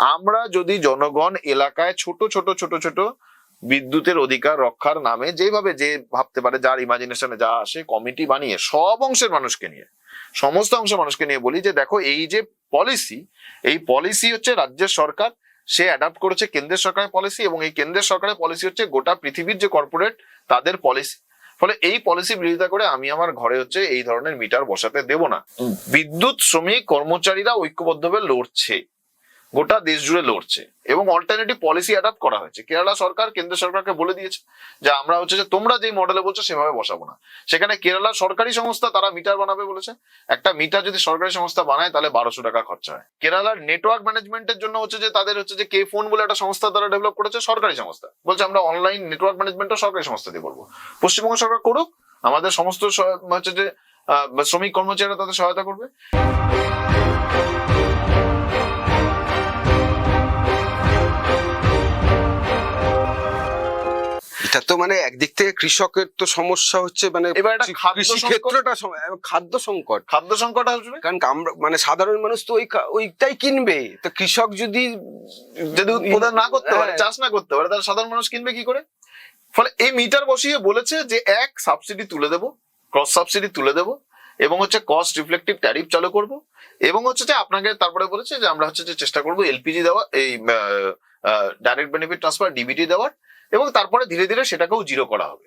আমরা যদি জনগণ এলাকায় ছোট ছোট ছোট ছোট বিদ্যুতের অধিকার রক্ষার নামে যেভাবে যে ভাবতে পারে যার ইমাজিনেশনে যা আসে কমিটি বানিয়ে সব অংশের মানুষকে নিয়ে সমস্ত অংশের মানুষকে নিয়ে বলি যে দেখো এই যে পলিসি এই পলিসি হচ্ছে রাজ্যের সরকার। সে অ্যাডাপ্ট করেছে কেন্দ্রের সরকারের পলিসি এবং এই কেন্দ্রের সরকারের পলিসি হচ্ছে গোটা পৃথিবীর যে কর্পোরেট তাদের পলিসি ফলে এই পলিসি বিরোধিতা করে আমি আমার ঘরে হচ্ছে এই ধরনের মিটার বসাতে দেব না। বিদ্যুৎ শ্রমিক কর্মচারীরা ঐক্যবদ্ধভাবে লড়ছে। গোটা দেশ জুড়ে লড়ছে এবং অল্টারনেটিভ পলিসি অ্যাডাপ্ট করা হয়েছে। কেরালা সরকার কেন্দ্র সরকারকে বলে দিয়েছে যে, আমরা হচ্ছে যে তোমরা যেই মডেলে বলছো সেভাবে বসাবো না। সেখানে কেরালা সরকারি সংস্থা তারা মিটার বানাবে বলেছে। একটা মিটার যদি সরকারি সংস্থা বানায়, তাহলে বারোশো টাকা খরচা হয়। কেরালার নেটওয়ার্ক ম্যানেজমেন্টের জন্য হচ্ছে যে, তাদের হচ্ছে যে কে ফোন বলে একটা সংস্থা তারা ডেভেলপ করেছে, সরকারি সংস্থা। বলছে, আমরা অনলাইন নেটওয়ার্ক ম্যানেজমেন্টও সরকারি সংস্থা দিয়ে করব। পশ্চিমবঙ্গ সরকার করুক, আমাদের সমস্ত হচ্ছে যে শ্রমিক কর্মচারীরা তাদের সহায়তা করবে। এটা তো মানে একদিক থেকে কৃষকের তো সমস্যা হচ্ছে মানে এবার কৃষি ক্ষেত্রটা খাদ্য সংকট। খাদ্য সংকট আসবে? কারণ আমরা মানে সাধারণ মানুষ তো ওই ওইটাই কিনবে। তো কৃষক যদি যদি উৎপাদন না করতে পারে হ্যাঁ। চাষ না করতে পারে তাহলে সাধারণ মানুষ কিনবে কি করে? ফলে এই মিটার বসিয়ে বলেছে যে এক সাবসিডি তুলে দেবো ক্রস সাবসিডি তুলে দেবো এবং হচ্ছে কস্ট রিফ্লেক্টিভ ট্যারিফ চালু করব এবং হচ্ছে যে আপনাকে তারপরে বলেছে যে আমরা হচ্ছে যে চেষ্টা করব এলপিজি দেওয়া এই ডাইরেক্ট বেনিফিট ট্রান্সফার ডিবিটি দেওয়ার। এবং তারপরে ধীরে ধীরে সেটাকেও জিরো করা হবে।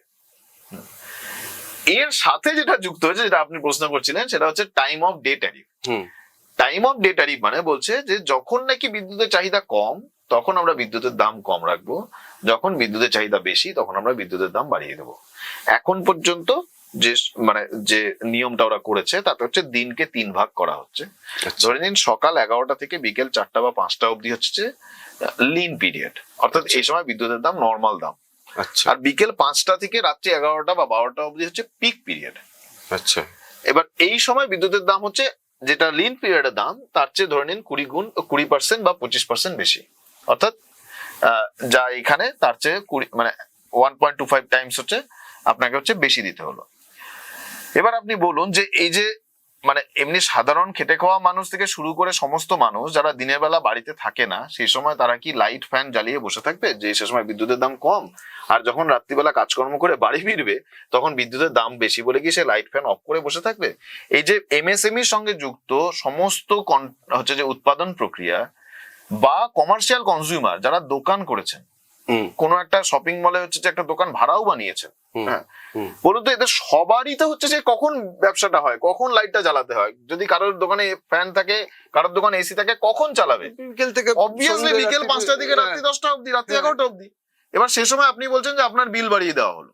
এর সাথে যেটা যুক্ত হয়েছে যেটা আপনি প্রশ্ন করছিলেন সেটা হচ্ছে time of day tariff time of day tariff মানে বলছে যে যখন নাকি বিদ্যুতের চাহিদা কম তখন আমরা বিদ্যুতের দাম কম রাখব। যখন বিদ্যুতের চাহিদা বেশি তখন আমরা বিদ্যুতের দাম বাড়িয়ে দেবো। এখন পর্যন্ত যে মানে যে নিয়মটা ওরা করেছে তাতে হচ্ছে দিনকে তিন ভাগ করা হচ্ছে। আচ্ছা। ধরে নিন সকাল এগারোটা থেকে বিকেল চারটা বা পাঁচটা অবধি হচ্ছে লিন পিরিয়ড অর্থাৎ এই সময় বিদ্যুতের দাম নর্মাল দাম। আচ্ছা। আর বিকেল পাঁচটা থেকে রাত্রি এগারোটা বা বারোটা অবধি হচ্ছে পিক পিরিয়ড আচ্ছা। এবার এই সময় বিদ্যুতের দাম হচ্ছে যেটা লিন পিরিয়ডের দাম তার চেয়ে ধরে নিন কুড়ি গুণ কুড়ি পার্সেন্ট বা পঁচিশ পার্সেন্ট বেশি। অর্থাৎ যা এখানে তার চেয়ে কুড়ি মানে one point two five times হচ্ছে আপনাকে হচ্ছে বেশি দিতে হলো। এবার আপনি বলুন যে এই যে মানে এমনি সাধারণ খেটে খাওয়া মানুষ থেকে শুরু করে সমস্ত মানুষ যারা দিনের বেলা বাড়িতে থাকে না, সেই সময় তারা কি লাইট ফ্যান জ্বালিয়ে বসে থাকবে? যে সে সময় বিদ্যুতের দাম কম, আর যখন রাত্রিবেলা কাজকর্ম করে বাড়ি ফিরবে, তখন বিদ্যুতের দাম বেশি বলে কি সে লাইট ফ্যান অফ করে বসে থাকবে? এই যে এমএসএমইর সঙ্গে যুক্ত সমস্ত হচ্ছে যে উৎপাদন প্রক্রিয়া বা কমার্শিয়াল কনজিউমার যারা দোকান করেছেন কোনো একটা শপিং মলে হচ্ছে যে একটা দোকান ভাড়াও বানিয়েছেন হুম হ্যাঁ। বলুন তো এদের সবারই তো হচ্ছে যে কখন ব্যবসাটা হয় কখন লাইটটা জ্বালাতে হয়? যদি কারোর দোকানে ফ্যান থাকে কারোর দোকানে এসি থাকে কখন চালাবে? বিকেল থেকে অবভিয়াসলি বিকেল রাত্রি- পাঁচটা থেকে হ্যাঁ। রাত্রি দশটা অবধি রাত্রি হ্যাঁ। এগারোটা অবধি। এবার সে সময় আপনি বলছেন যে আপনার বিল বাড়িয়ে দেওয়া হলো।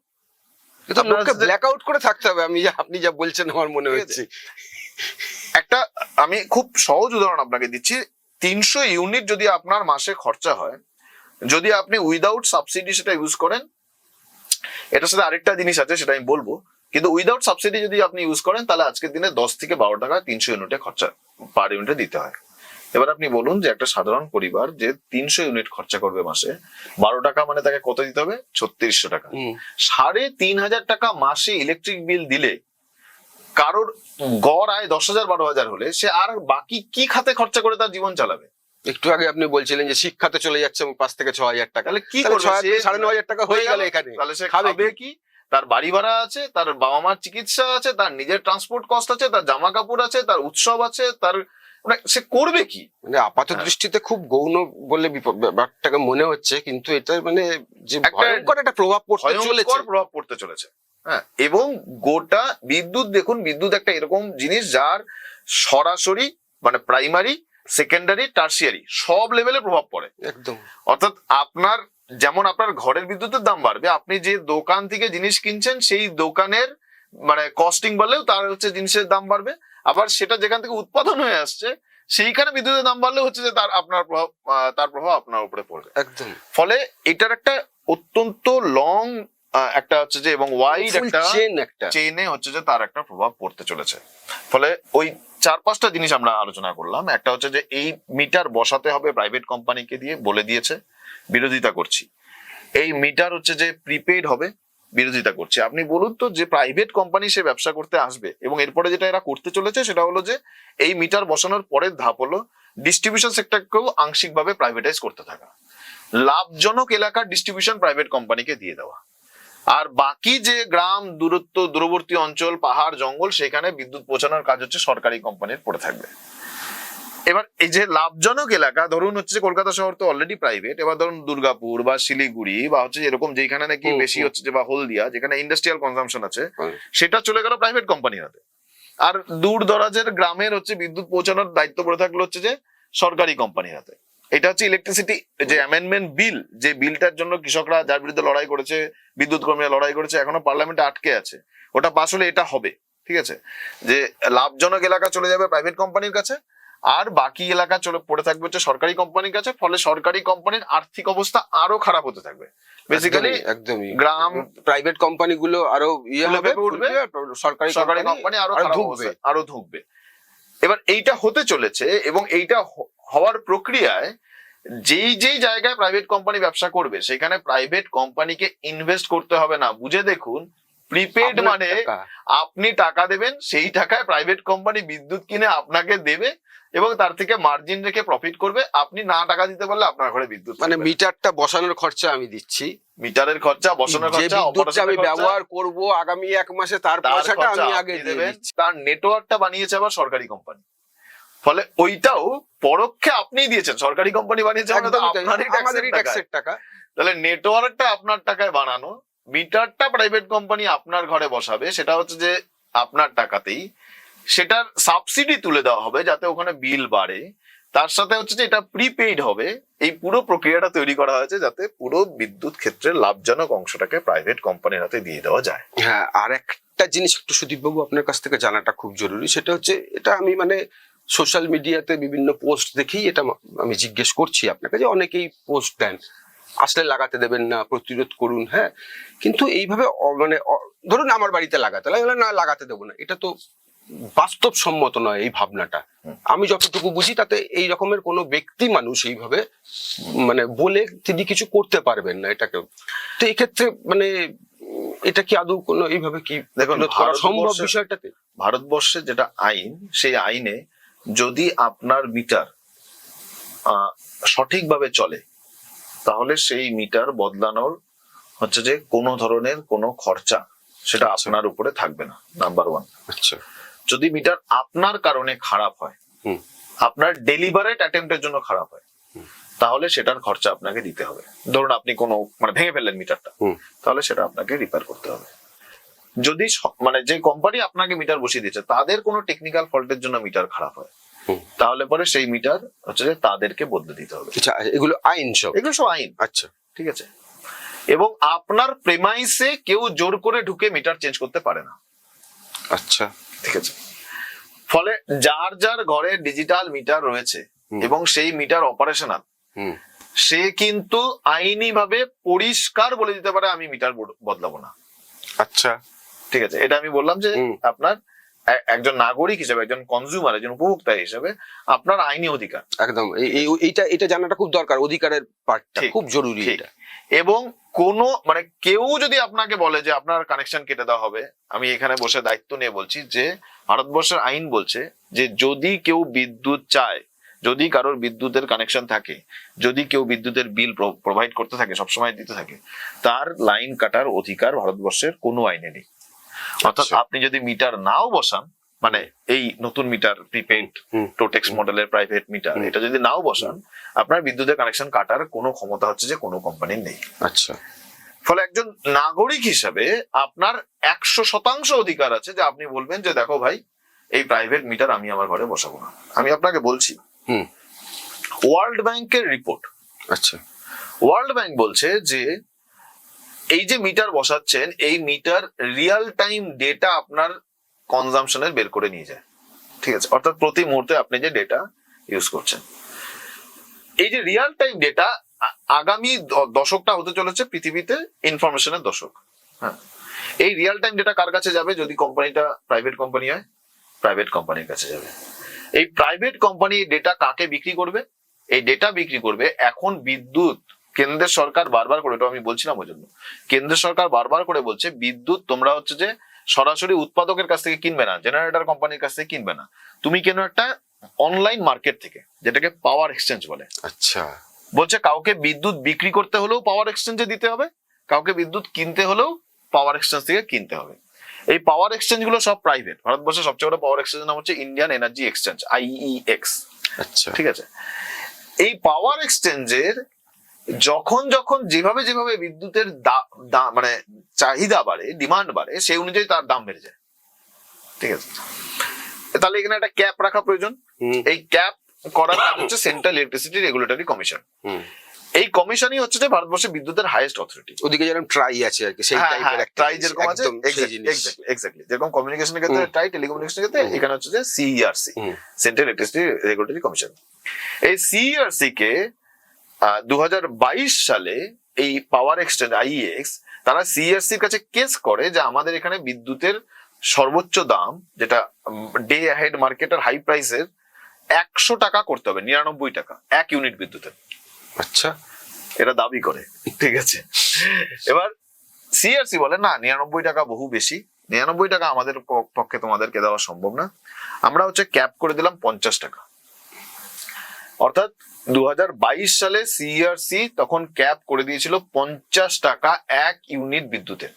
লোককে যে- ব্ল্যাক আউট করে থাকতে হবে আমি যা আপনি যা বলছেন আমার মনে হচ্ছে। একটা আমি খুব সহজ উদাহরণ আপনাকে দিচ্ছি। তিনশো ইউনিট যদি আপনার মাসে খরচা হয় যদি আপনি উইদাউট সাবসিডি সেটা ইউজ করেন এটার সাথে আরেকটা জিনিস আছে সেটা আমি বলব। কিন্তু উইদাউট সাবসিডি যদি আপনি ইউজ করেন তাহলে আজকের দিনে দশ থেকে বারো টাকা তিনশো ইউনিটে খরচা পার ইউনিটে দিতে হয়। এবার আপনি বলুন যে একটা সাধারণ পরিবার যে তিনশো ইউনিট খরচা করবে মাসে বারো টাকা মানে তাকে কত দিতে হবে? ছত্রিশশো টাকা। সাড়ে তিন হাজার টাকা মাসে ইলেকট্রিক বিল দিলে কারোর গড় আয় দশ হাজার বারো হাজার হলে সে আর বাকি কি খাতে খরচা করে তার জীবন চালাবে? একটু আগে আপনি বলছিলেন যে শিক্ষাতে চলে যাচ্ছে পাঁচ থেকে ছ হাজার টাকা। তাহলে কি সাড়ে ন হাজার টাকা হয়ে গেল এখানে। তাহলে সে খাবে কি? তার বাড়ি ভাড়া আছে তার বাবা মার চিকিৎসা আছে তার নিজের ট্রান্সপোর্ট কস্ট আছে তার জামা কাপড় আছে তার উৎসব আছে তার মানে সে করবে কি? মানে আপাত হ্যাঁ। দৃষ্টিতে খুব গৌণ বলে ব্যাপারটাকে মনে হচ্ছে কিন্তু এটা মানে যে ভয়ঙ্কর একটা প্রভাব পড়তে চলেছে। প্রভাব পড়তে চলেছে। হ্যাঁ এবং গোটা বিদ্যুৎ দেখুন বিদ্যুৎ একটা এরকম জিনিস যার সরাসরি মানে প্রাইমারি সেকেন্ডারি টার্সিয়ারি সব লেভেলে প্রভাব পড়ে। একদম। অর্থাৎ আপনার যেমন আপনার ঘরের বিদ্যুতের দাম বাড়বে আপনি যে দোকান থেকে জিনিস কিনছেন সেই দোকানের মানে কস্টিং বাড়লেও তার হচ্ছে জিনিসের দাম বাড়বে। আবার সেটা যেখান থেকে উৎপাদন হয়ে আসছে সেইখানে বিদ্যুতের দাম বাড়লেও হচ্ছে যে তার আপনার প্রভাব তার প্রভাব আপনার উপরে পড়বে। একদম। ফলে এটার একটা অত্যন্ত লং একটা হচ্ছে যে এবং ওয়াইড একটা চেন একটা। চেইনে হচ্ছে যে তার একটা প্রভাব পড়তে চলেছে। ফলে ওই চার পাঁচটা জিনিস আমরা আলোচনা করলাম। একটা হচ্ছে যে এই মিটার বসাতে হবে প্রাইভেট কোম্পানিকে দিয়ে বলে দিয়েছে, বিরোধিতা করছি। এই মিটার হচ্ছে যে প্রিপেড হবে, বিরোধিতা করছি। আপনি বলুন তো যে প্রাইভেট কোম্পানি সে ব্যবসা করতে আসবে এবং এরপরে যেটা এরা করতে চলেছে সেটা হলো যে এই মিটার বসানোর পরের ধাপ হলো ডিস্ট্রিবিউশন সেক্টরকেও আংশিকভাবে প্রাইভেটাইজ করতে থাকা। লাভজনক এলাকার ডিস্ট্রিবিউশন প্রাইভেট কোম্পানিকে দিয়ে দেওয়া। আর বাকি যে গ্রাম দূরত্ব দূরবর্তী অঞ্চল পাহাড় জঙ্গল সেখানে বিদ্যুৎ পৌঁছানোর কাজ হচ্ছে সরকারি কোম্পানির পড়ে থাকবে। এবার এই যে লাভজনক এলাকা ধরুন হচ্ছে যে কলকাতা শহর তো অলরেডি প্রাইভেট এবার ধরুন দুর্গাপুর বা শিলিগুড়ি বা হচ্ছে এরকম যেখানে নাকি বেশি হচ্ছে যে বা হলদিয়া যেখানে ইন্ডাস্ট্রিয়াল কনজাম্পশন আছে সেটা চলে গেল প্রাইভেট কোম্পানির হাতে। আর দূর দরাজের গ্রামের হচ্ছে বিদ্যুৎ পৌঁছানোর দায়িত্ব পড়ে থাকল হচ্ছে যে সরকারি কোম্পানির হাতে। এটা হচ্ছে ইলেকট্রিসিটি যে অ্যামেন্ডমেন্ট বিল যে বিলটার জন্য কৃষকরা যার বিরুদ্ধে লড়াই করেছে বিদ্যুৎ কর্মীরা লড়াই করেছে এখনও পার্লামেন্টে আটকে আছে। ওটা পাস হলে এটা হবে ঠিক আছে? যে লাভজনক এলাকা চলে যাবে প্রাইভেট কোম্পানির কাছে আর বাকি এলাকা চলে পড়ে থাকবে হচ্ছে সরকারি কোম্পানির কাছে ফলে সরকারি কোম্পানির আর্থিক অবস্থা আরও খারাপ হতে থাকবে। বেসিক্যালি একদমই, গ্রাম প্রাইভেট কোম্পানি গুলো আরও ইয়ে হবে উঠবে, সরকারি সরকারি কোম্পানি আরও ঢুকবে আরও ধুকবে। এবার এইটা হতে চলেছে এবং এইটা হওয়ার প্রক্রিয়ায় যেই যেই জায়গায় প্রাইভেট কোম্পানি ব্যবসা করবে সেখানে প্রাইভেট কোম্পানিকে ইনভেস্ট করতে হবে না। বুঝে দেখুন প্রিপেড মানে আপনি টাকা দেবেন সেই টাকায় প্রাইভেট কোম্পানি বিদ্যুৎ কিনে আপনাকে দেবে এবং তার থেকে মার্জিন রেখে প্রফিট করবে। আপনি না টাকা দিতে পারলে আপনার ঘরে বিদ্যুৎ মানে মিটারটা বসানোর খরচা আমি দিচ্ছি। মিটারের খরচা বসানোর খরচা আমি ব্যবহার করব আগামী এক মাসে তার পয়সাটা আমি আগে দেবেন। দিচ্ছি। তার নেটওয়ার্কটা বানিয়েছে আবার সরকারি কোম্পানি ফলে ওইটাও পরোক্ষে আপনি দিয়েছেন। সরকারি কোম্পানি বানিয়েছে মানে। ট্যাক্সের টাকা। তাহলে নেটওয়ার্কটা আপনার টাকায় বানানো মিটারটা প্রাইভেট কোম্পানি আপনার ঘরে বসাবে সেটা হচ্ছে যে আপনার টাকাতেই। সেটার সাবসিডি তুলে দেওয়া হবে যাতে ওখানে বিল বাড়ে। তার সাথে হচ্ছে যে এটা প্রিপেইড হবে। এই পুরো প্রক্রিয়াটা তৈরি করা হয়েছে যাতে পুরো বিদ্যুৎ ক্ষেত্রে লাভজনক অংশটাকে প্রাইভেট কোম্পানির হাতে দিয়ে দেওয়া যায়। হ্যাঁ আর একটা জিনিস একটু সুদীপবাবু আপনার কাছ থেকে জানাটা খুব জরুরি। সেটা হচ্ছে এটা আমি মানে সোশ্যাল মিডিয়াতে বিভিন্ন পোস্ট দেখেই এটা আমি জিজ্ঞেস করছি আপনাকে যে অনেকেই পোস্ট দেন। আসলে লাগাতে দেবেন না প্রতিরোধ করুন হ্যাঁ? কিন্তু এইভাবে মানে ধরুন আমার বাড়িতে লাগাতে বললাম, না লাগাতে দেবো না। এটা তো বাস্তবসম্মত নয় এই ভাবনাটা। আমি যতটুকু বুঝি তাতে এই রকমের কোনো ব্যক্তি মানুষ এইভাবে মানে বলে তিনি কিছু করতে পারবেন না এটাকে তো এক্ষেত্রে মানে এটা কি আদৌ কোনো এইভাবে কি সম্ভব বিষয়টাতে? ভারতবর্ষে যেটা আইন সেই আইনে যদি আপনার মিটার সঠিকভাবে চলে তাহলে সেই মিটার বদলানোর হচ্ছে যে কোনো ধরনের কোনো খরচা সেটা আচ্ছা। আপনার উপরে থাকবে না নাম্বার ওয়ান আচ্ছা। যদি মিটার আপনার কারণে খারাপ হয়। আপনার ডেলিভারেট অ্যাটেম্পটের জন্য খারাপ হয় তাহলে সেটার খরচা আপনাকে দিতে হবে। ধরুন আপনি কোনো মানে ভেঙে ফেললেন মিটারটা তাহলে সেটা আপনাকে রিপেয়ার করতে হবে। যদি মানে যে কোম্পানি আপনাকে মিটার বসিয়ে দিয়েছে তাদের কোনো টেকনিক্যাল ফল্টের জন্য মিটার খারাপ হয়। তাহলে পরে সেই মিটার হচ্ছে যে তাদেরকে বদলে দিতে হবে। আচ্ছা এগুলো আইন সব? এগুলো সব আইন। আচ্ছা। ঠিক আছে? এবং আপনার প্রেমাইসে কেউ জোর করে ঢুকে মিটার চেঞ্জ করতে পারে না। আচ্ছা। ঠিক আছে? ফলে যার যার ঘরে ডিজিটাল মিটার রয়েছে এবং সেই মিটার অপারেশনাল সে কিন্তু আইনি ভাবে পরিষ্কার বলে দিতে পারে আমি মিটার বদলাবো না। আচ্ছা। ঠিক আছে এটা আমি বললাম যে আপনার একজন নাগরিক হিসেবে একজন কনজিউমার একজন উপভোক্তা হিসেবে আপনার আইনি অধিকার। একদম এই- এই এইটা এটা জানাটা খুব দরকার অধিকারের পার্টটা খুব জরুরি এটা। এবং কোনো মানে কেউ যদি আপনাকে বলে যে আপনার কানেকশন কেটে দেওয়া হবে আমি এখানে বসে দায়িত্ব নিয়ে বলছি যে ভারতবর্ষের আইন বলছে যে যদি কেউ বিদ্যুৎ চায় যদি কারোর বিদ্যুতের কানেকশন থাকে যদি কেউ বিদ্যুতের বিল প্রোভাইড করতে থাকে সবসময় দিতে থাকে তার লাইন কাটার অধিকার ভারতবর্ষের কোনো আইনে নেই। অর্থাৎ আচ্ছা। আপনি যদি মিটার নাও বসান মানে এই নতুন মিটার প্রিপেড টোটেক্স মডেলের প্রাইভেট মিটার এটা যদি নাও বসান আপনার বিদ্যুতের কানেকশন কাটার কোনো ক্ষমতা হচ্ছে যে কোনো কোম্পানির নেই। আচ্ছা। ফলে একজন নাগরিক হিসাবে আপনার একশো শতাংশ অধিকার আছে যে আপনি বলবেন যে দেখো ভাই এই প্রাইভেট মিটার আমি আমার ঘরে বসাবো না। আমি আপনাকে বলছি হুম। ওয়ার্ল্ড ব্যাংকের রিপোর্ট আচ্ছা। ওয়ার্ল্ড ব্যাংক বলছে যে এই যে মিটার বসাচ্ছেন, এই মিটার রিয়েল টাইম ডেটা আপনার কনজামশনের বের করে নিয়ে যায়। ঠিক আছে? অর্থাৎ প্রতি মুহূর্তে আপনি যে ডেটা ইউজ করছেন। এই যে রিয়েল টাইম ডেটা আগামী দশকটা হতে চলেছে পৃথিবীতে ইনফরমেশনের দশক। হ্যাঁ। এই রিয়েল টাইম ডেটা কার কাছে যাবে? যদি কোম্পানিটা প্রাইভেট কোম্পানি হয় প্রাইভেট কোম্পানির কাছে যাবে। এই প্রাইভেট কোম্পানি ডেটা কাকে বিক্রি করবে? এই ডেটা বিক্রি করবে এখন বিদ্যুৎ কেন্দ্রের সরকার বারবার করে এটা আমি বলছিলাম ওই জন্য কেন্দ্রের সরকার বারবার করে বলছে বিদ্যুৎ তোমরা হচ্ছে যে সরাসরি উৎপাদকের কাছ থেকে কিনবে না জেনারেটর কোম্পানির কাছ থেকে কিনবে না। তুমি কেন একটা অনলাইন মার্কেট থেকে যেটাকে পাওয়ার এক্সচেঞ্জ বলে আচ্ছা। বলছে কাউকে বিদ্যুৎ বিক্রি করতে হলেও পাওয়ার এক্সচেঞ্জে দিতে হবে কাউকে বিদ্যুৎ কিনতে হলেও পাওয়ার এক্সচেঞ্জ থেকে কিনতে হবে। এই পাওয়ার এক্সচেঞ্জগুলো সব প্রাইভেট ভারতবর্ষের সবচেয়ে বড় পাওয়ার এক্সচেঞ্জ নাম হচ্ছে ইন্ডিয়ান এনার্জি এক্সচেঞ্জ আইইএক্স আচ্ছা। ঠিক আছে? এই পাওয়ার এক্সচেঞ্জের যখন যখন যেভাবে যেভাবে বিদ্যুতের মানে চাহিদা বাড়ে ডিমান্ড বাড়ে সেই অনুযায়ী তার দাম বেড়ে যায়। ঠিক আছে? তাহলে এখানে একটা ক্যাপ রাখা প্রয়োজন। এই ক্যাপ করার কাজ হচ্ছে সেন্ট্রাল ইলেকট্রিসিটি রেগুলেটরি কমিশন এই কমিশনই হচ্ছে যে ভারতবর্ষে বিদ্যুতের হাইয়েস্ট অথরিটি ওদিকে যেরকম ট্রাই আছে আর কি সেই টাইপের একটা ট্রাই যেরকম আছে জিনিস। এক্স্যাক্টলি যেরকম কমিউনিকেশনের ক্ষেত্রে। ট্রাই টেলিকমিউনিকেশনের ক্ষেত্রে এখানে হচ্ছে যে CERC central electricity regulatory commission এই সিইআরসি কে দু হাজার বাইশ সালে এই পাওয়ার এক্সচেঞ্জ আইএক্স তারা সিইআরসি এর কাছে কেস করে যে আমাদের এখানে বিদ্যুতের সর্বোচ্চ দাম যেটা ডে হেড মার্কেটের হাই প্রাইসের একশো টাকা করতে হবে নিরানব্বই টাকা এক ইউনিট বিদ্যুতের। আচ্ছা। এটা দাবি করে ঠিক আছে। এবার সিআরসি বলে না নিরানব্বই টাকা বহু বেশি নিরানব্বই টাকা আমাদের পক্ষে তোমাদেরকে দেওয়া সম্ভব না। আমরা হচ্ছে ক্যাপ করে দিলাম পঞ্চাশ টাকা। অর্থাৎ দু হাজার বাইশ সালে সিআরসি তখন ক্যাপ করে দিয়েছিল পঞ্চাশ টাকা এক ইউনিট বিদ্যুতের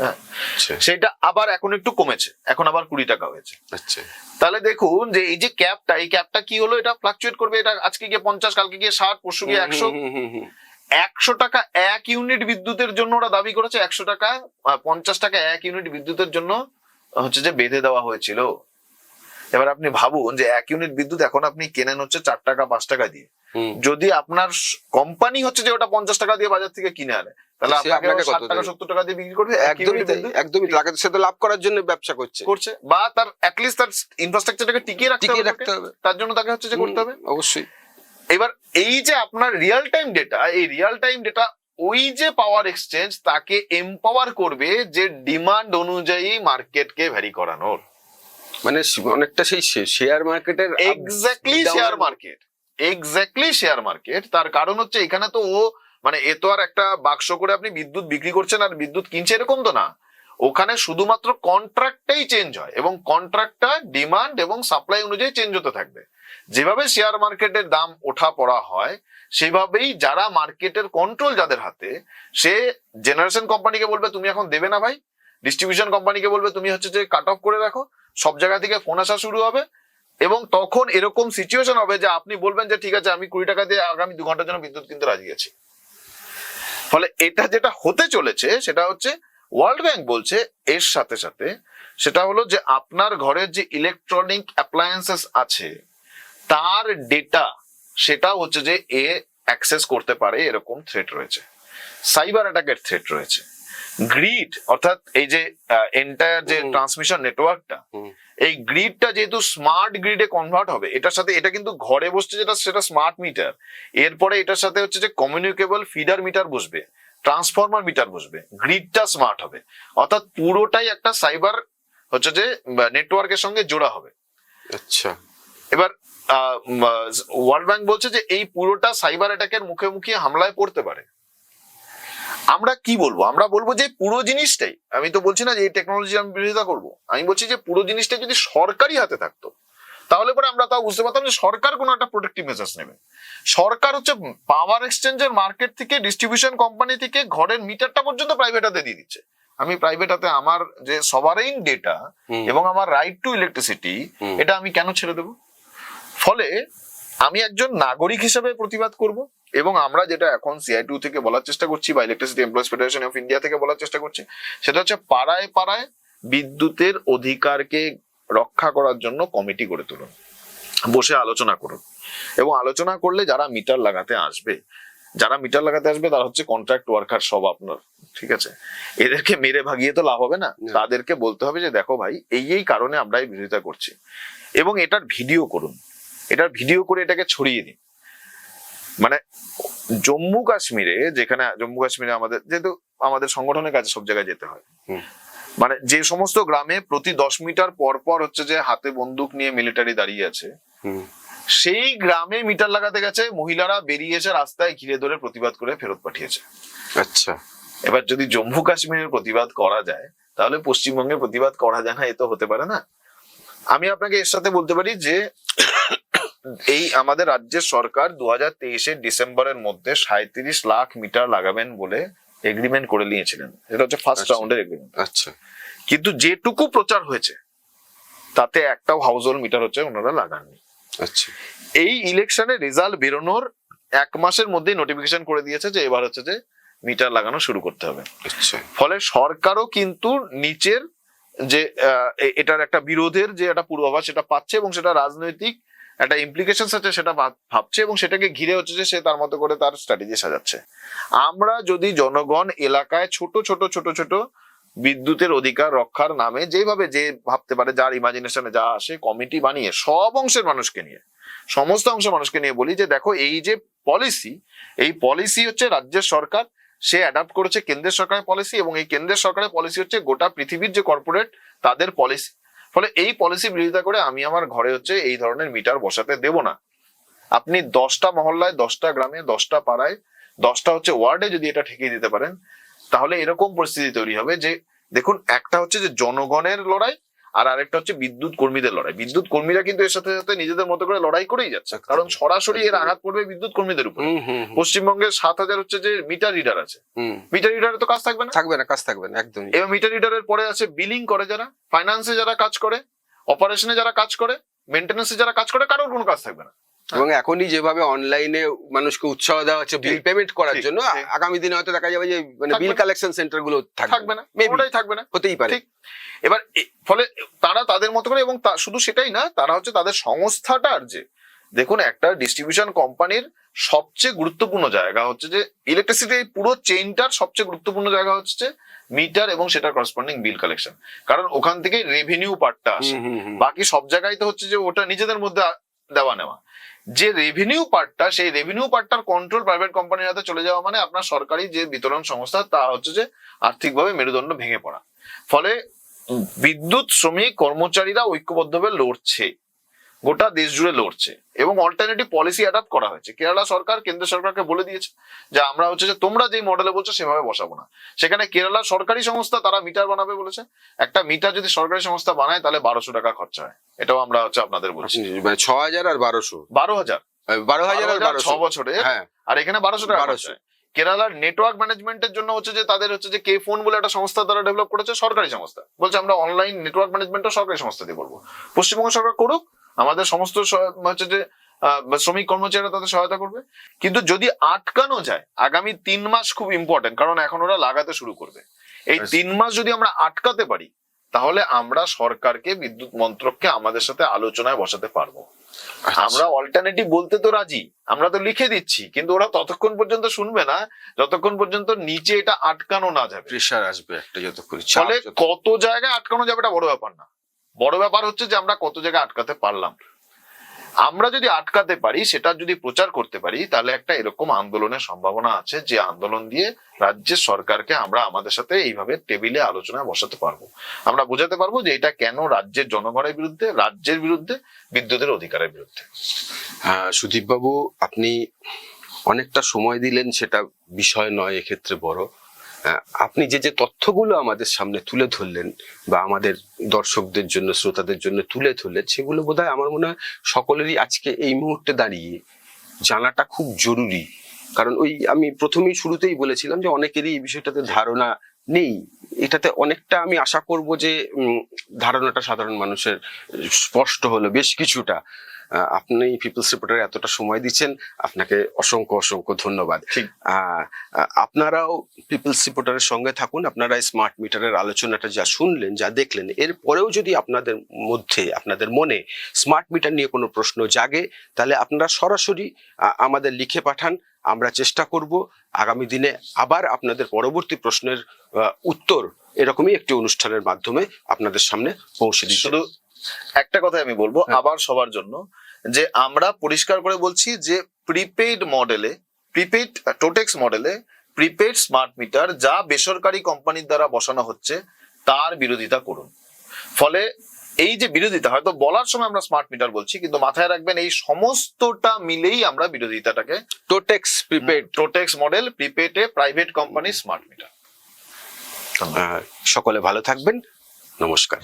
হ্যাঁ আচ্ছা। সেটা আবার এখন একটু কমেছে এখন আবার কুড়ি টাকা হয়েছে। আচ্ছা। তাহলে দেখুন যে এই যে ক্যাপটা এই ক্যাপটা কি হলো? এটা ফ্লাকচুয়েট করবে এটা আজকে গিয়ে পঞ্চাশ কালকে গিয়ে ষাট পরশু গিয়ে একশো। একশো টাকা এক ইউনিট বিদ্যুতের জন্য ওরা দাবি করেছে একশো টাকা পঞ্চাশ টাকা এক ইউনিট বিদ্যুতের জন্য হচ্ছে যে বেঁধে দেওয়া হয়েছিল। এবার আপনি ভাবুন যে এক ইউনিট বিদ্যুৎ এখন আপনি কেনেন হচ্ছে চার টাকা পাঁচ টাকা দিয়ে। যদি আপনার কোম্পানি হচ্ছে যে ওটা পঞ্চাশ টাকা দিয়ে বাজার থেকে কিনে আনে তাহলে আপনাকে ষাট টাকা সত্তর টাকা দিয়ে বিক্রি করবে একদমই। সে তো লাভ করার জন্য ব্যবসা করছে। করছে বা তার অ্যাটলিস্ট তার ইনফ্রাস্ট্রাকচারটাকে টিকিয়ে রাখতে হবে তার জন্য তাকে হচ্ছে যে করতে হবে। অবশ্যই। এবার এই যে আপনার রিয়েল টাইম ডেটা এই রিয়েল টাইম ডেটা ওই যে পাওয়ার এক্সচেঞ্জ তাকে এম্পাওয়ার করবে যে ডিমান্ড অনুযায়ী মার্কেটকে ভ্যারি করানোর। মানে অনেকটা সেই শেয়ার মার্কেটের exactly share market exactly share market তার কারণ হচ্ছে এখানে তো ও মানে এ তো আর একটা বাক্স করে আপনি বিদ্যুৎ বিক্রি করছেন আর বিদ্যুৎ কিনছে এরকম তো না। ওখানে শুধুমাত্র কন্ট্রাক্টটাই চেঞ্জ হয় এবং কন্ট্রাক্টটা ডিমান্ড এবং সাপ্লাই অনুযায়ী চেঞ্জ হতে থাকবে। যেভাবে শেয়ার মার্কেটের দাম ওঠা পড়া হয় সেভাবেই যারা মার্কেটের কন্ট্রোল যাদের হাতে সে জেনারেশন কোম্পানিকে বলবে তুমি এখন দেবে না ভাই? ডিস্ট্রিবিউশন কোম্পানিকে বলবে, তুমি হচ্ছে যে কাট অফ করে রাখো, সব জায়গা থেকে ফোন আসা শুরু হবে এবং তখন এরকম সিচুয়েশন হবে যে আপনি বলবেন যে, ঠিক আছে, আমি কুড়ি টাকা দিয়ে আগামী দু ঘণ্টার জন্য বিদ্যুৎ কিনতে রাজি আছি। ফলে এটা যেটা হতে চলেছে, সেটা হচ্ছে ওয়ার্ল্ড ব্যাংক বলছে, এর সাথে সাথে সেটা হলো যে আপনার ঘরের যে ইলেকট্রনিক অ্যাপ্লায়েন্সেস আছে, তার ডেটা সেটা হচ্ছে যে এ অ্যাক্সেস করতে পারে, এরকম থ্রেট রয়েছে। সাইবার অ্যাটাকের থ্রেট রয়েছে। গ্রিড অর্থাৎ এই যে এন্টায়ার যে ট্রান্সমিশন নেটওয়ার্কটা। এই গ্রিডটা যেহেতু স্মার্ট গ্রিডে কনভার্ট হবে এটার সাথে এটা কিন্তু ঘরে বসছে যেটা সেটা স্মার্ট মিটার এরপরে এটার সাথে হচ্ছে যে কমিউনিকেবল ফিডার মিটার বসবে ট্রান্সফরমার মিটার বসবে গ্রিডটা স্মার্ট হবে। অর্থাৎ পুরোটাই একটা সাইবার হচ্ছে যে নেটওয়ার্কের সঙ্গে জোড়া হবে। আচ্ছা। এবার ওয়ার্ল্ড ব্যাংক বলছে যে এই পুরোটা সাইবার অ্যাটাকের মুখে মুখে হামলায় পড়তে পারে। আমরা কি বলব? আমরা বলব যে পুরো জিনিসটাই আমি তো বলছি না যে এই টেকনোলজি আমি বিরোধিতা করব আমি বলছি যে পুরো জিনিসটা যদি সরকারি হাতে থাকতো তাহলে পরে আমরা তাও বুঝতে পারতাম যে সরকার কোনো একটা প্রোটেক্টিভ মেজার্স নেবে। সরকার হচ্ছে পাওয়ার এক্সচেঞ্জের মার্কেট থেকে ডিস্ট্রিবিউশন কোম্পানি থেকে ঘরের মিটারটা পর্যন্ত প্রাইভেট হাতে দিয়ে দিচ্ছে। আমি প্রাইভেট হাতে আমার যে সবারেইন ডেটা এবং আমার রাইট টু ইলেকট্রিসিটি এটা আমি কেন ছেড়ে দেবো? ফলে আমি একজন নাগরিক হিসেবে প্রতিবাদ করব এবং আমরা যেটা এখন সিআই টু থেকে বলার চেষ্টা করছি বা electricity employees federation of India থেকে বলার চেষ্টা করছি সেটা হচ্ছে পাড়ায় পাড়ায় বিদ্যুতের অধিকারকে রক্ষা করার জন্য কমিটি গড়ে তুলুন বসে আলোচনা করুন এবং আলোচনা করলে যারা মিটার লাগাতে আসবে যারা মিটার লাগাতে আসবে তারা হচ্ছে কন্ট্রাক্ট ওয়ার্কার সব আপনার ঠিক আছে এদেরকে মেরে ভাগিয়ে তো লাভ হবে না। তাদেরকে বলতে হবে যে দেখো ভাই এই এই কারণে আমরা এই বিরোধিতা করছি এবং এটার ভিডিও করুন এটার ভিডিও করে এটাকে ছড়িয়ে দিন মানে জম্মু কাশ্মীরে যেখানে জম্মু কাশ্মীরে আমাদের যেহেতু আমাদের সংগঠনের কাছে সব জায়গায় যেতে হয়। মানে যে সমস্ত গ্রামে প্রতি দশ মিটার পর পর হচ্ছে যে হাতে বন্দুক নিয়ে মিলিটারি দাঁড়িয়ে আছে সেই গ্রামে মিটার লাগাতে গেছে মহিলারা বেরিয়ে এসে রাস্তায় ঘিরে ধরে প্রতিবাদ করে ফেরত পাঠিয়েছে। আচ্ছা। এবার যদি জম্মু কাশ্মীরের প্রতিবাদ করা যায় তাহলে পশ্চিমবঙ্গের প্রতিবাদ করা যায় না এ তো হতে পারে না। আমি আপনাকে এর সাথে বলতে পারি যে এই আমাদের রাজ্যের সরকার দু হাজার তেইশের ডিসেম্বরের মধ্যে সাঁত্রিশ লাখ মিটার লাগাবেন বলে এগ্রিমেন্ট করে নিয়েছিলেন। এটা হচ্ছে ফার্স্ট। রাউন্ডের এগ্রিমেন্ট আচ্ছা। কিন্তু যেটুকু প্রচার হয়েছে তাতে একটাও হাউস হোল্ড মিটার হচ্ছে ওনারা লাগাননি। আচ্ছা। এই ইলেকশনের রেজাল্ট বেরোনোর এক মাসের মধ্যেই নোটিফিকেশন করে দিয়েছে যে এবার হচ্ছে যে মিটার লাগানো শুরু করতে হবে। আচ্ছা। ফলে সরকারও কিন্তু নিচের যে এটার একটা বিরোধের যে একটা পূর্বাভাস সেটা পাচ্ছে এবং সেটা রাজনৈতিক একটা ইমপ্লিকেশন আছে সেটা ভাবছে এবং সেটাকে ঘিরে হচ্ছে যে সে তার মতো করে তার স্ট্র্যাটেজি সাজাচ্ছে। আমরা যদি জনগণ এলাকায় ছোট ছোট ছোট ছোট বিদ্যুতের অধিকার রক্ষার নামে যেভাবে যে ভাবতে পারে, যার ইমাজিনেশনে যা আসে কমিটি বানিয়ে সব অংশের মানুষকে নিয়ে, সমস্ত অংশের মানুষকে নিয়ে বলি যে দেখো, এই যে পলিসি এই পলিসি হচ্ছে রাজ্যের সরকার। সে অ্যাডাপ্ট করেছে কেন্দ্রের সরকারের পলিসি এবং এই কেন্দ্রের সরকারের পলিসি হচ্ছে গোটা পৃথিবীর যে কর্পোরেট তাদের পলিসি ফলে এই পলিসি বিরোধিতা করে আমি আমার ঘরে হচ্ছে এই ধরনের মিটার বসাতে দেব না। আপনি দশটা মহল্লায়, দশটা গ্রামে, দশটা পাড়ায়, দশটা হচ্ছে ওয়ার্ডে যদি এটা ঠেকিয়ে দিতে পারেন, তাহলে এরকম পরিস্থিতি তৈরি হবে যে, দেখুন, একটা হচ্ছে যে জনগণের লড়াই আর আরেকটা হচ্ছে বিদ্যুৎ কর্মীদের লড়াই। বিদ্যুৎ কর্মীরা কিন্তু এর সাথে সাথে নিজেদের মতো করে লড়াই করেই যাচ্ছে। কারণ সরাসরি এর আঘাত পড়বে বিদ্যুৎ কর্মীদের উপর। পশ্চিমবঙ্গের সাত হাজার হচ্ছে যে মিটার রিডার আছে। মিটার রিডারে তো কাজ থাকবে না? থাকবে না কাজ থাকবে না একদম এবার মিটার রিডারের পরে আছে বিলিং করে যারা ফাইন্যান্সে যারা কাজ করে অপারেশনে যারা কাজ করে মেনটেন্যান্সে যারা কাজ করে কারোর কোনো কাজ থাকবে না। এবং এখনই যেভাবে অনলাইনে মানুষকে উৎসাহ দেওয়া হচ্ছে বিল পেমেন্ট করার জন্য আগামী দিনে হয়তো দেখা যাবে যে মানে বিল কালেকশন সেন্টারগুলো থাকবে। না ওটাই থাকবে না। হতেই পারে। এবার ফলে তারা তাদের মতো করে এবং তা- শুধু সেটাই না তারা হচ্ছে তাদের সংস্থাটার যে দেখুন একটা ডিস্ট্রিবিউশন কোম্পানির সবচেয়ে গুরুত্বপূর্ণ জায়গা হচ্ছে যে ইলেকট্রিসিটি পুরো চেইনটার সবচেয়ে গুরুত্বপূর্ণ জায়গা হচ্ছে মিটার এবং সেটার করসপন্ডিং বিল কালেকশন কারণ ওখান থেকে রেভিনিউ পার্টটা আসে। বাকি সব জায়গায় তো হচ্ছে যে ওটা নিজেদের মধ্যে দেওয়া নেওয়া। যে রেভিনিউ পার্টটা সেই রেভিনিউ পার্টটার কন্ট্রোল প্রাইভেট কোম্পানির হাতে চলে যাওয়া মানে আপনার সরকারি যে বিতরণ সংস্থা, তা হচ্ছে যে আর্থিকভাবে মেরুদণ্ড ভেঙে পড়া। ফলে বিদ্যুৎ, শ্রমিক, কর্মচারীরা ঐক্যবদ্ধভাবে লড়ছে। গোটা দেশ জুড়ে লড়ছে এবং অল্টারনেটিভ পলিসি অ্যাডাপ্ট করা হয়েছে। কেরালা সরকার কেন্দ্র সরকারকে বলে দিয়েছে যে আমরা হচ্ছে যে তোমরা যেই মডেলে বলছো সেভাবে বসাবো না। সেখানে কেরালা সরকারি সংস্থা তারা মিটার বানাবে বলেছে। একটা মিটার যদি সরকারি সংস্থা বানায় তাহলে বারোশো টাকা খরচা হয়। এটাও আমরা হচ্ছে আপনাদের বলছি। মানে ছ হাজার আর বারোশো। বারো হাজার। বারো হাজার আর ছ বছরে। হ্যাঁ। আর এখানে বারোশো টাকা 1200 খরচা হয়। কেরালার নেটওয়ার্ক ম্যানেজমেন্টের জন্য হচ্ছে যে তাদের হচ্ছে যে কে ফোন বলে একটা সংস্থা তারা ডেভেলপ করেছে সরকারি সংস্থা। বলছে আমরা অনলাইন নেটওয়ার্ক ম্যানেজমেন্টও সরকারি সংস্থা দিয়ে করব। পশ্চিমবঙ্গ সরকার করুক আমাদের সমস্ত হচ্ছে যে শ্রমিক কর্মচারীরা তাদের সহায়তা করবে। কিন্তু যদি আটকানো যায় আগামী তিন মাস খুব ইম্পর্টেন্ট কারণ এখন ওরা লাগাতে শুরু করবে। এই। তিন মাস যদি আমরা আটকাতে পারি তাহলে আমরা সরকারকে বিদ্যুৎ মন্ত্রককে আমাদের সাথে আলোচনায় বসাতে পারব। আচ্ছা। আমরা অল্টারনেটিভ বলতে তো রাজি আমরা তো লিখে দিচ্ছি কিন্তু ওরা ততক্ষণ পর্যন্ত শুনবে না যতক্ষণ পর্যন্ত নিচে এটা আটকানো না যাবে। প্রেশার আসবে একটা যতক্ষণ ফলে কত জায়গায় আটকানো যাবে এটা বড় ব্যাপার না। বড় ব্যাপার হচ্ছে যে আমরা কত জায়গায় আটকাতে পারলাম। আমরা যদি আটকাতে পারি, সেটা যদি প্রচার করতে পারি, তাহলে একটা এরকম আন্দোলনের সম্ভাবনা আছে যে আন্দোলন দিয়ে রাজ্যের সরকারকে আমরা আমাদের সাথে এইভাবে টেবিলে আলোচনায় বসাতে পারব। আমরা বোঝাতে পারব যে এটা কেন রাজ্যের জনগণের বিরুদ্ধে, রাজ্যের বিরুদ্ধে, বিদ্যুতের অধিকারের বিরুদ্ধে। সুদীপবাবু, আপনি অনেকটা সময় দিলেন, সেটা বিষয় নয়, এক্ষেত্রে বড়। আপনি যে যে তথ্যগুলো আমাদের সামনে তুলে ধরলেন বা আমাদের দর্শকদের জন্য, শ্রোতাদের জন্য তুলে ধরলেন, সেগুলো বোধহয় আমার মনে হয় সকলেরই আজকে এই মুহূর্তে দাঁড়িয়ে জানাটা খুব জরুরি। কারণ ওই আমি প্রথমেই শুরুতেই বলেছিলাম যে অনেকেরই এই বিষয়টাতে ধারণা নেই। এটাতে অনেকটা আমি আশা করব যে ধারণাটা সাধারণ মানুষের স্পষ্ট হলো বেশ কিছুটা। আপনি পিপলস রিপোর্টার এতটা সময় দিচ্ছেন আপনাকে অসংখ্য অসংখ্য ধন্যবাদ। আপনারাও পিপলস রিপোর্টারের সঙ্গে থাকুন আপনারা স্মার্ট মিটারের আলোচনাটা যা শুনলেন যা দেখলেন এর পরেও যদি আপনাদের মধ্যে আপনাদের মনে স্মার্ট মিটার নিয়ে কোনো প্রশ্ন জাগে তাহলে আপনারা সরাসরি আমাদের লিখে পাঠান আমরা চেষ্টা করব আগামী দিনে আবার আপনাদের পরবর্তী প্রশ্নের উত্তর এরকমই একটি অনুষ্ঠানের মাধ্যমে আপনাদের সামনে পৌঁছে দিচ্ছি শুধু একটা কথা আমি বলব হ্যাঁ। আবার সবার জন্য যে আমরা পরিষ্কার করে বলছি যে প্রিপেইড মডেলে প্রিপেইড টোটেক্স মডেলে প্রিপেইড স্মার্ট মিটার যা বেসরকারি কোম্পানির দ্বারা বসানো হচ্ছে তার বিরোধিতা করুন। ফলে এই যে বিরোধিতা হয়তো বলার সময় আমরা স্মার্ট মিটার বলছি কিন্তু মাথায় রাখবেন এই সমস্তটা মিলেই আমরা বিরোধিতাটাকে টোটেক্স প্রিপেড টোটেক্স মডেল প্রিপেডে প্রাইভেট কোম্পানি স্মার্ট মিটার সকলে ভালো থাকবেন। নমস্কার।